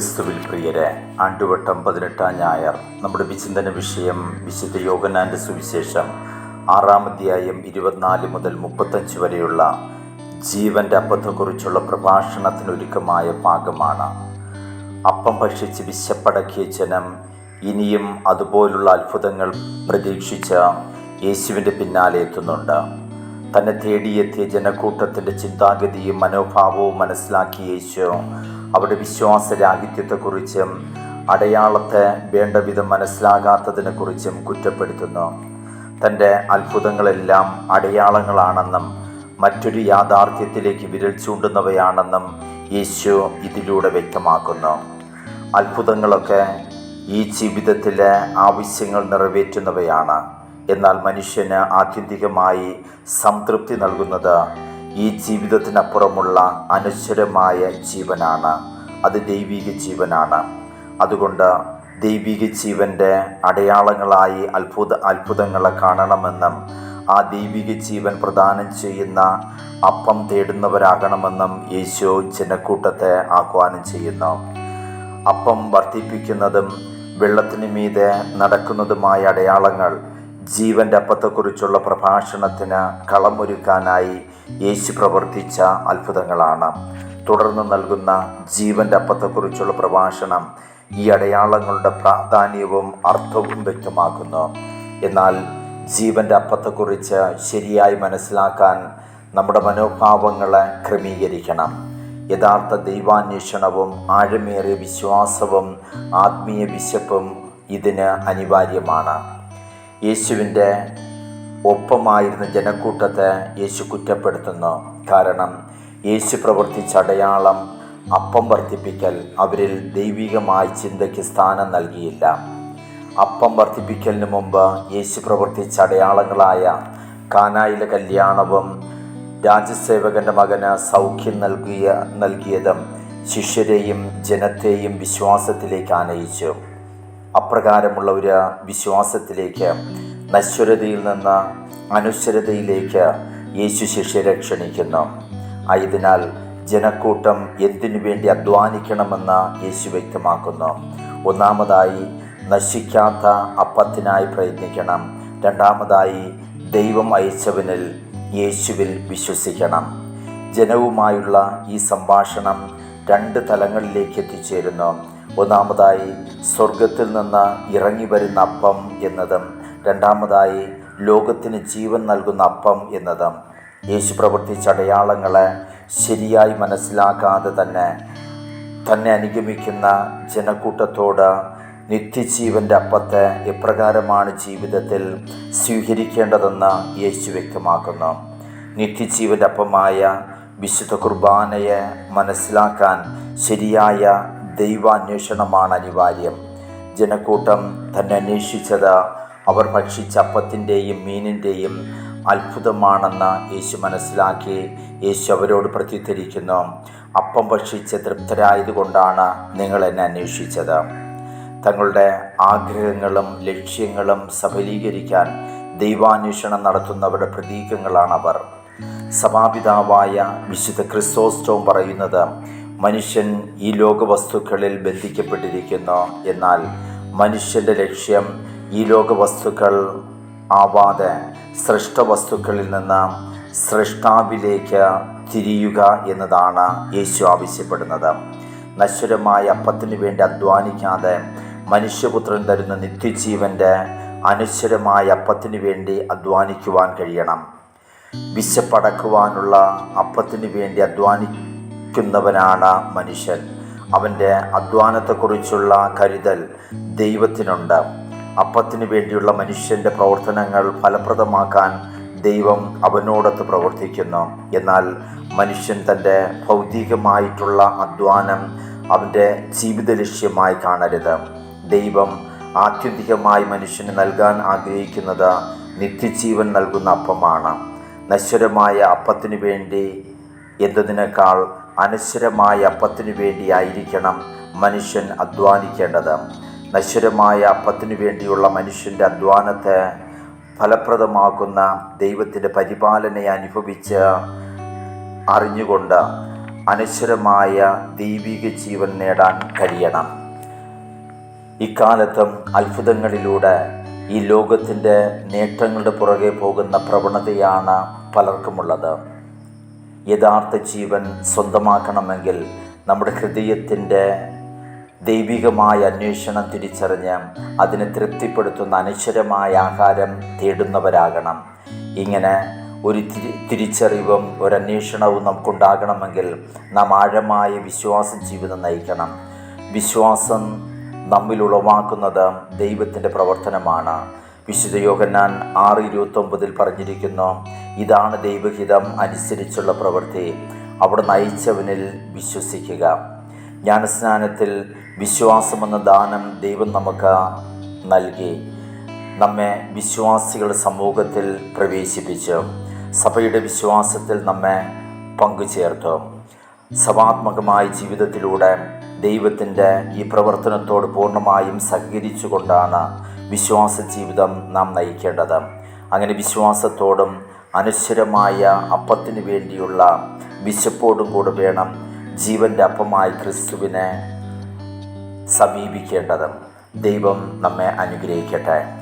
ക്രിസ്തുവിൽ പ്രിയരെ ആണ്ടുവട്ടം പതിനെട്ടാം ഞായർ. നമ്മുടെ വിചിന്തന വിഷയം വിശുദ്ധ യോഗനാന്റെ സുവിശേഷം ആറാം അധ്യായം ഇരുപത്തിനാല് മുതൽ മുപ്പത്തഞ്ച് വരെയുള്ള ജീവന്റെ അപ്പത്തെക്കുറിച്ചുള്ള പ്രഭാഷണത്തിനൊരുക്കമായ ഭാഗമാണ്. അപ്പം ഭക്ഷിച്ച് വിശപ്പടക്കിയ ജനം ഇനിയും അതുപോലുള്ള അത്ഭുതങ്ങൾ പ്രതീക്ഷിച്ച യേശുവിന്റെ പിന്നാലെ എത്തുന്നുണ്ട്. തന്നെ തേടിയെത്തിയ ജനക്കൂട്ടത്തിന്റെ ചിന്താഗതിയും മനോഭാവവും മനസ്സിലാക്കിയ യേശു അവിടെ വിശ്വാസരാഹിത്യത്തെക്കുറിച്ചും അടയാളത്തെ വേണ്ട വിധം മനസ്സിലാകാത്തതിനെക്കുറിച്ചും കുറ്റപ്പെടുത്തുന്നു. തന്റെ അത്ഭുതങ്ങളെല്ലാം അടയാളങ്ങളാണെന്നും മറ്റൊരു യാഥാർത്ഥ്യത്തിലേക്ക് വിരൽ ചൂണ്ടുന്നവയാണെന്നും യേശു ഇതിലൂടെ വ്യക്തമാക്കുന്നു. അത്ഭുതങ്ങളൊക്കെ ഈ ജീവിതത്തിലെ ആവശ്യങ്ങൾ നിറവേറ്റുന്നവയാണ്. എന്നാൽ മനുഷ്യന് ആത്യന്തികമായി സംതൃപ്തി നൽകുന്നത് ഈ ജീവിതത്തിനപ്പുറമുള്ള അനശ്വരമായ ജീവനാണ്. അത് ദൈവിക ജീവനാണ്. അതുകൊണ്ട് ദൈവിക ജീവന്റെ അടയാളങ്ങളായി അത്ഭുത അത്ഭുതങ്ങളെ കാണണമെന്നും ആ ദൈവിക ജീവൻ പ്രദാനം ചെയ്യുന്ന അപ്പം തേടുന്നവരാകണമെന്നും യേശു ജനക്കൂട്ടത്തെ ആഹ്വാനം ചെയ്യുന്നു. അപ്പം വർദ്ധിപ്പിക്കുന്നതും വെള്ളത്തിന് മീതെ നടക്കുന്നതുമായ അടയാളങ്ങൾ ജീവന്റെ അപ്പത്തെക്കുറിച്ചുള്ള പ്രഭാഷണത്തിന് കളമൊരുക്കാനായി യേശു പ്രവർത്തിച്ച അത്ഭുതങ്ങളാണ്. തുടർന്ന് നൽകുന്ന ജീവന്റെ അപ്പത്തെക്കുറിച്ചുള്ള പ്രഭാഷണം ഈ അടയാളങ്ങളുടെ പ്രാധാന്യവും അർത്ഥവും വ്യക്തമാക്കുന്നു. എന്നാൽ ജീവന്റെ അപ്പത്തെക്കുറിച്ച് ശരിയായി മനസ്സിലാക്കാൻ നമ്മുടെ മനോഭാവങ്ങളെ ക്രമീകരിക്കണം. യഥാർത്ഥ ദൈവാന്വേഷണവും ആഴമേറിയ വിശ്വാസവും ആത്മീയ വിശപ്പും ഇതിന് അനിവാര്യമാണ്. യേശുവിന്റെ ഒപ്പമായിരുന്ന ജനക്കൂട്ടത്തെ യേശു കുറ്റപ്പെടുത്തുന്നു കാരണം യേശു പ്രവർത്തിച്ച അടയാളം അപ്പം വർദ്ധിപ്പിക്കൽ. അവരിൽ ദൈവികമായ ചിന്തയ്ക്ക് സ്ഥാനം നൽകിയില്ല. അപ്പം വർദ്ധിപ്പിക്കലിന് മുമ്പ് യേശു പ്രവർത്തിച്ച അടയാളങ്ങളായ കാനായിലെ കല്യാണവും രാജ്യസേവകന്റെ മകന് സൗഖ്യം നൽകിയ നൽകിയതും ശിഷ്യരെയും ജനത്തെയും വിശ്വാസത്തിലേക്ക് ആനയിച്ചു. അപ്രകാരമുള്ള ഒരു വിശ്വാസത്തിലേക്ക് നശ്വരതയിൽ നിന്ന് അനുശ്വരതയിലേക്ക് യേശു ശിഷ്യരെ ക്ഷണിക്കുന്നു. ആയതിനാൽ ജനക്കൂട്ടം എന്തിനു വേണ്ടി അധ്വാനിക്കണമെന്ന് യേശു വ്യക്തമാക്കുന്നു. ഒന്നാമതായി നശിക്കാത്ത അപ്പത്തിനായി പ്രയത്നിക്കണം. രണ്ടാമതായി ദൈവം അയച്ചവനിൽ യേശുവിൽ വിശ്വസിക്കണം. ജനവുമായുള്ള ഈ സംഭാഷണം രണ്ട് തലങ്ങളിലേക്ക് എത്തിച്ചേരുന്നു. ഒന്നാമതായി സ്വർഗത്തിൽ നിന്ന് ഇറങ്ങി വരുന്ന അപ്പം എന്നതും രണ്ടാമതായി ലോകത്തിന് ജീവൻ നൽകുന്ന അപ്പം എന്നതും. യേശു പ്രവർത്തിച്ച അടയാളങ്ങളെ ശരിയായി മനസ്സിലാക്കാതെ തന്നെ തന്നെ അനുഗമിക്കുന്ന ജനക്കൂട്ടത്തോട് നിത്യജീവന്റെ അപ്പത്തെ എപ്രകാരമാണ് ജീവിതത്തിൽ സ്വീകരിക്കേണ്ടതെന്ന് യേശു വ്യക്തമാക്കുന്നു. നിത്യജീവന്റെ അപ്പമായ വിശുദ്ധ കുർബാനയെ മനസ്സിലാക്കാൻ ശരിയായ ദൈവാന്വേഷണമാണ് അനിവാര്യം. ജനക്കൂട്ടം തന്നെ അന്വേഷിച്ചത് അവർ ഭക്ഷിച്ച അപ്പത്തിന്റെയും മീനിന്റെയും അത്ഭുതമാണെന്ന് യേശു മനസ്സിലാക്കി യേശു അവരോട് പ്രത്യുദ്ധരിക്കുന്നു അപ്പം ഭക്ഷിച്ച് തൃപ്തരായതുകൊണ്ടാണ് നിങ്ങൾ എന്നെ അന്വേഷിച്ചത്. തങ്ങളുടെ ആഗ്രഹങ്ങളും ലക്ഷ്യങ്ങളും സഫലീകരിക്കാൻ ദൈവാന്വേഷണം നടത്തുന്നവരുടെ പ്രതീകങ്ങളാണവർ. സഭാപിതാവായ വിശുദ്ധ ക്രിസ്തോസ്റ്റവും പറയുന്നത് മനുഷ്യൻ ഈ ലോകവസ്തുക്കളിൽ ബന്ധിക്കപ്പെട്ടിരിക്കുന്നു. എന്നാൽ മനുഷ്യന്റെ ലക്ഷ്യം ഈ ലോകവസ്തുക്കൾ ആവാതെ സൃഷ്ടവസ്തുക്കളിൽ നിന്ന് സൃഷ്ടാവിലേക്ക് തിരിയുക എന്നതാണ് യേശു ആവശ്യപ്പെടുന്നത്. നശ്വരമായ അപ്പത്തിനു വേണ്ടി അധ്വാനിക്കാതെ മനുഷ്യപുത്രൻ തരുന്ന നിത്യജീവന്റെ അനശ്വരമായ അപ്പത്തിനു വേണ്ടി അധ്വാനിക്കുവാൻ കഴിയണം. വിശപ്പടക്കുവാനുള്ള അപ്പത്തിന് വേണ്ടി അധ്വാനിക്കുന്നവനാണ് മനുഷ്യൻ. അവന്റെ അധ്വാനത്തെക്കുറിച്ചുള്ള കരുതൽ ദൈവത്തിനുണ്ട്. അപ്പത്തിനു വേണ്ടിയുള്ള മനുഷ്യന്റെ പ്രവർത്തനങ്ങൾ ഫലപ്രദമാക്കാൻ ദൈവം അവനോടൊത്ത് പ്രവർത്തിക്കുന്നു. എന്നാൽ മനുഷ്യൻ തന്റെ ഭൗതികമായിട്ടുള്ള അധ്വാനം അവന്റെ ജീവിത ലക്ഷ്യമായി കാണരുത്. ദൈവം ആത്യന്തികമായി മനുഷ്യന് നൽകാൻ ആഗ്രഹിക്കുന്നത് നിത്യജീവൻ നൽകുന്ന അപ്പമാണ്. നശ്വരമായ അപ്പത്തിനു വേണ്ടി എന്നതിനേക്കാൾ അനശ്വരമായ അപ്പത്തിനു വേണ്ടിയായിരിക്കണം മനുഷ്യൻ അധ്വാനിക്കേണ്ടത്. നശ്വരമായ അപ്പത്തിനു വേണ്ടിയുള്ള മനുഷ്യന്റെ അധ്വാനത്തെ ഫലപ്രദമാക്കുന്ന ദൈവത്തിന്റെ പരിപാലനയെ അനുഭവിച്ച് അറിഞ്ഞുകൊണ്ട് അനശ്വരമായ ദൈവിക ജീവൻ നേടാൻ കഴിയണം. ഇക്കാലത്തും അത്ഭുതങ്ങളിലൂടെ ഈ ലോകത്തിന്റെ നേട്ടങ്ങളുടെ പുറകെ പോകുന്ന പ്രവണതയാണ് പലർക്കുമുള്ളത്. യഥാർത്ഥ ജീവൻ സ്വന്തമാക്കണമെങ്കിൽ നമ്മുടെ ഹൃദയത്തിന്റെ ദൈവികമായ അന്വേഷണം തിരിച്ചറിഞ്ഞ് അതിനെ തൃപ്തിപ്പെടുത്തുന്ന അനശ്വരമായ ആഹാരം തേടുന്നവരാകണം. ഇങ്ങനെ ഒരു തിരി തിരിച്ചറിവും ഒരന്വേഷണവും നമുക്കുണ്ടാകണമെങ്കിൽ നാം ആഴമായ വിശ്വാസ ജീവിതം നയിക്കണം. വിശ്വാസം നമ്മിൽ ഉളവാക്കുന്നത് ദൈവത്തിന്റെ പ്രവർത്തനമാണ്. വിശുദ്ധ യോഹന്നാൻ ആറ് ഇരുപത്തൊമ്പതിൽ പറഞ്ഞിരിക്കുന്നു ഇതാണ് ദൈവഹിതം അനുസരിച്ചുള്ള പ്രവൃത്തി. അവിടെ നയിച്ചവനിൽ വിശ്വസിക്കുക. ജ്ഞാനസ്നാനത്തിൽ വിശ്വാസമെന്ന ദാനം ദൈവം നമുക്ക് നൽകി. നമ്മെ വിശ്വാസികളുടെ സമൂഹത്തിൽ പ്രവേശിപ്പിച്ചു. സഭയുടെ വിശ്വാസത്തിൽ നമ്മെ പങ്കുചേർത്തു. സഭാത്മകമായ ജീവിതത്തിലൂടെ ദൈവത്തിന്റെ ഈ പ്രവർത്തനത്തോട് പൂർണമായും സഹകരിച്ചുകൊണ്ടാണ് വിശ്വാസ ജീവിതം നാം നയിക്കേണ്ടത്. അങ്ങനെ വിശ്വാസത്തോടും അനശ്വരമായ അപ്പത്തിന് വേണ്ടിയുള്ള വിശപ്പോടും കൂടെ വേണം ജീവന്റെ അപ്പമായി ക്രിസ്തുവിനെ സമീപിക്കേണ്ടത്. ദൈവം നമ്മെ അനുഗ്രഹിക്കട്ടെ.